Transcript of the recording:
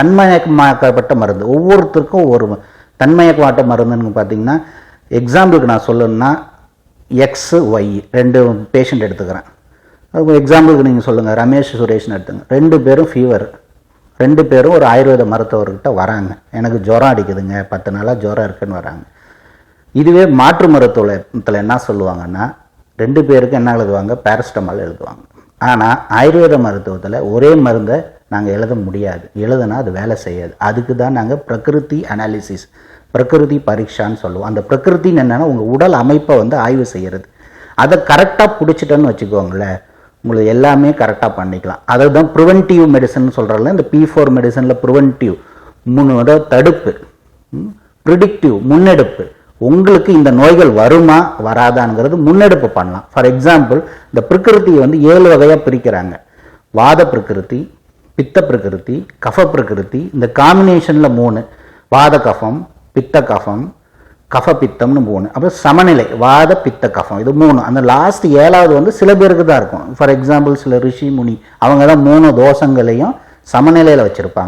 தன்மயக்கமாக்கப்பட்ட மருந்து. ஒவ்வொருத்தருக்கும் ஒவ்வொரு ம- தன்மயக்கமாட்ட மருந்துன்னு பார்த்தீங்கன்னா எக்ஸாம்பிளுக்கு நான் சொல்லணும்னா எக்ஸ் ஒய் ரெண்டு பேஷண்ட் எடுத்துக்கிறேன். எக்ஸாம்பிளுக்கு நீங்கள் சொல்லுங்கள் ரமேஷ் சுரேஷ்னு எடுத்துங்க. ரெண்டு பேரும் ஃபீவர் ரெண்டு பேரும் ஒரு ஆயுர்வேத மருத்துவர்கிட்ட வராங்க. எனக்கு ஜுரம் அடிக்குதுங்க பத்து நாளாக ஜுரம் இருக்குன்னு வராங்க. இதுவே மாற்று மருத்துவத்தில் என்ன சொல்லுவாங்கன்னா ரெண்டு பேருக்கு என்ன எழுதுவாங்க? பேரஸ்டமால் எழுதுவாங்க. ஆனால் ஆயுர்வேத மருத்துவத்தில் ஒரே மருந்தை நாங்கள் எழுத முடியாது. எழுதுனா அது வேலை செய்யாது. அதுக்கு தான் நாங்கள் பிரகிருதி அனாலிசிஸ் பிரகிருதி பரீட்சான்னு சொல்லுவோம். அந்த பிரகிருத்தின்னு என்னென்னா உங்கள் உடல் அமைப்பை வந்து ஆய்வு செய்கிறது அதை கரெக்டாக பிடிச்சிட்டேன்னு வச்சுக்கோங்களேன் உங்களுக்கு எல்லாமே கரெக்டாக பண்ணிக்கலாம். அதை தான் ப்ரிவென்டிவ் மெடிசன் சொல்கிறதுல இந்த பி ஃபோர் மெடிசனில் ப்ரிவென்டிவ் முன் அதாவது தடுப்பு ப்ரிடிக்டிவ் முன்னெடுப்பு. உங்களுக்கு இந்த நோய்கள் வருமா வராதாங்கிறது முன்னெடுப்பு பண்ணலாம். ஃபார் எக்ஸாம்பிள் இந்த பிரகிருதியை வந்து ஏழு வகையாக பிரிக்கிறாங்க. வாத பிரகிருதி பித்த பிரகிருதி கஃப பிரகிருதி இந்த காம்பினேஷனில் மூணு. வாத கஃபம் பித்த கஃபம் கஃப பித்தம்னு மூணு. அப்புறம் சமநிலை வாத பித்த கஃபம் இது மூணு. அந்த லாஸ்ட் ஏழாவது வந்து சில பேருக்கு தான் இருக்கும். ஃபார் எக்ஸாம்பிள் சில ரிஷி முனி அவங்க தான் மூணு தோஷங்களையும் சமநிலையில் வச்சுருப்பாங்க.